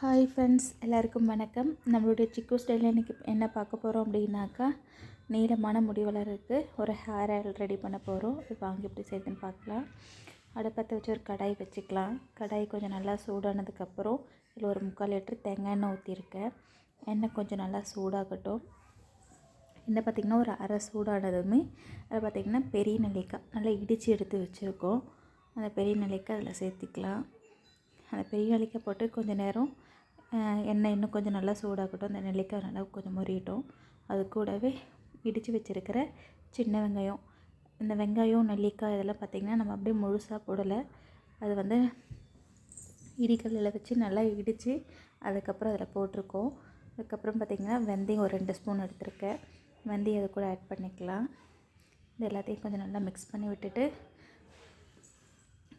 Hi friends எல்லாருக்கும் வணக்கம். நம்மளுடைய சிக்கு ஸ்டைலில் இன்றைக்கி என்ன பார்க்க போகிறோம் அப்படின்னாக்கா நீளமான முடி வளர்றதுக்கு ஒரு ஹேர் ஆயில் ரெடி பண்ண போகிறோம் இப்போ வாங்கி எப்படி செய்யுதுன்னு பார்க்கலாம். அடுப்பத்தை வச்சு ஒரு கடாய் வச்சுக்கலாம். கடாய் கொஞ்சம் நல்லா சூடானதுக்கப்புறம் இதில் ஒரு முக்கால் லிட்டர் தேங்காய் எண்ணெய் ஊற்றிருக்கேன் எண்ணெய் கொஞ்சம் நல்லா சூடாகட்டும். இந்த பார்த்திங்கன்னா ஒரு அரை சூடானதுமே அதில் பார்த்திங்கன்னா பெரிய நெல்லிக்காய் நல்லா இடித்து எடுத்து வச்சுருக்கோம். அந்த பெரிய நெல்லிக்காய் அதில் சேர்த்திக்கலாம். அந்த பெரிய நெல்லிக்காய் போட்டு கொஞ்சம் நேரம் எண்ணெய் இன்னும் கொஞ்சம் நல்லா சூடாகட்டும். அந்த நெல்லிக்காய் நல்லா கொஞ்சம் முறியட்டும். அது கூடவே இடித்து வச்சுருக்கிற சின்ன வெங்காயம். இந்த வெங்காயம் நெல்லிக்காய் இதெல்லாம் பார்த்திங்கன்னா நம்ம அப்படியே முழுசாக போடலை. அது வந்து இடிக்கல்லில் வச்சு நல்லா இடித்து அதுக்கப்புறம் அதில் போட்டிருக்கோம். அதுக்கப்புறம் பார்த்திங்கன்னா வெந்தயம் ஒரு ரெண்டு ஸ்பூன் எடுத்திருக்கேன். வெந்தயம் அது கூட ஆட் பண்ணிக்கலாம். இது எல்லாத்தையும் கொஞ்சம் நல்லா மிக்ஸ் பண்ணி விட்டுட்டு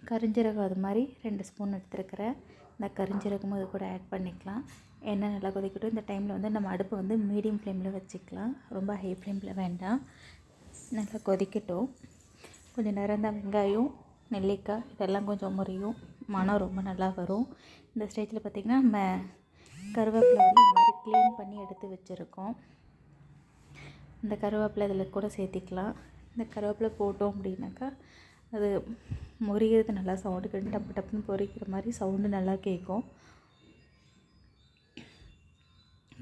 கரிஞ்சீரகம் அது மாதிரி ரெண்டு ஸ்பூன் எடுத்துருக்கிறேன். இந்த கரிஞ்சீரகமும் இது கூட ஆட் பண்ணிக்கலாம். எண்ணெய் நல்லா கொதிக்கட்டும். இந்த டைமில் வந்து நம்ம அடுப்பு வந்து மீடியம் ஃப்ளேமில் வச்சுக்கலாம். ரொம்ப ஹை ஃப்ளேமில் வேண்டாம். நல்லா கொதிக்கட்டும். கொஞ்சம் நேரம் தான் வெங்காயம் நெல்லிக்காய் இதெல்லாம் கொஞ்சம் முறையும். மனம் ரொம்ப நல்லா வரும். இந்த ஸ்டேஜில் பார்த்திங்கன்னா நம்ம கருவேப்பிலை வந்து இந்த மாதிரி க்ளீன் பண்ணி எடுத்து வச்சுருக்கோம். இந்த கருவேப்பிலை இதில் கூட சேர்த்திக்கலாம். இந்த கருவேப்பிலை போட்டோம் அப்படின்னாக்கா அது முறிகிறது நல்லா சவுண்டு கேட்டு டப்பு டப்புன்னு பொறிக்கிற மாதிரி சவுண்டு நல்லா கேட்கும்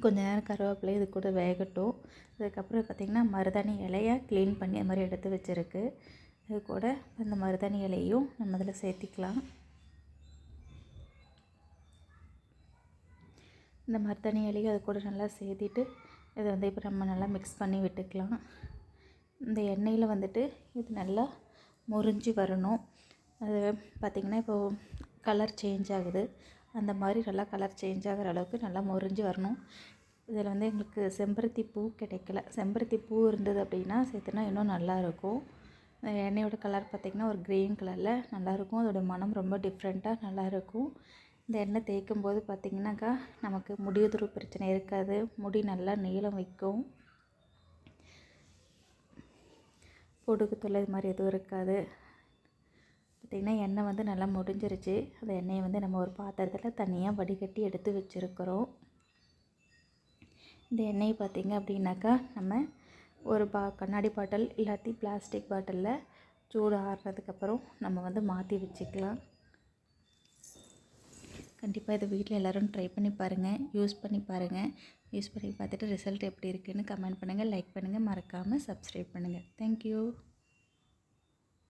கொஞ்ச நேரம் கருவேப்பிலை இது கூட வேகட்டும். அதுக்கப்புறம் பார்த்திங்கன்னா மருதாணி இலையை க்ளீன் பண்ணி அது மாதிரி எடுத்து வச்சுருக்கு. இது கூட அந்த மருதாணி இலையும் நம்ம அதில் சேர்த்திக்கலாம். இந்த மருதாணி இலையை அது கூட நல்லா சேர்த்திட்டு இதை வந்து இப்போ நம்ம நல்லா மிக்ஸ் பண்ணி விட்டுக்கலாம். இந்த எண்ணெயில் வந்துட்டு இது நல்லா முறிஞ்சு வரணும். அது பார்த்திங்கன்னா இப்போது கலர் சேஞ்ச் ஆகுது. அந்த மாதிரி நல்லா கலர் சேஞ்ச் ஆகிற அளவுக்கு நல்லா முறிஞ்சு வரணும். இதில் வந்து எங்களுக்கு செம்பருத்தி பூ கிடைக்கல. செம்பருத்தி பூ இருந்தது அப்படின்னா சேர்த்துனா இன்னும் நல்லாயிருக்கும் எண்ணெயோட கலர் பார்த்திங்கன்னா ஒரு க்ரீன் கலரில் நல்லாயிருக்கும் அதோடய மனம் ரொம்ப டிஃப்ரெண்ட்டாக நல்லாயிருக்கும் இந்த எண்ணெய் தேய்க்கும் போது பார்த்திங்கனாக்கா நமக்கு முடியுதுரு பிரச்சனை இருக்காது. முடி நல்லா நீளம் வைக்கும். பொடுகு தொல்லை இது மாதிரி எதுவும் இருக்காது. பார்த்திங்கன்னா எண்ணெய் வந்து நல்லா முடிஞ்சிருச்சு. அந்த எண்ணெயை வந்து நம்ம ஒரு பாத்திரத்தில் தனியாக வடிகட்டி எடுத்து வச்சுருக்குறோம். இந்த எண்ணெய் பார்த்திங்க அப்படின்னாக்கா நம்ம ஒரு பா கண்ணாடி பாட்டில் இல்லாட்டி பிளாஸ்டிக் பாட்டிலில் சூடு ஆறுனதுக்கப்புறம் நம்ம வந்து மாற்றி வச்சுக்கலாம். கண்டிப்பாக இதை வீட்டில் எல்லோரும் ட்ரை பண்ணி பாருங்கள் யூஸ் பண்ணி பாருங்கள் யூஸ் பண்ணி பார்த்துட்டு ரிசல்ட் எப்படி இருக்குதுன்னு கமெண்ட் பண்ணுங்கள் லைக் பண்ணுங்கள் மறக்காமல் சப்ஸ்கிரைப் பண்ணுங்கள். தேங்க்யூ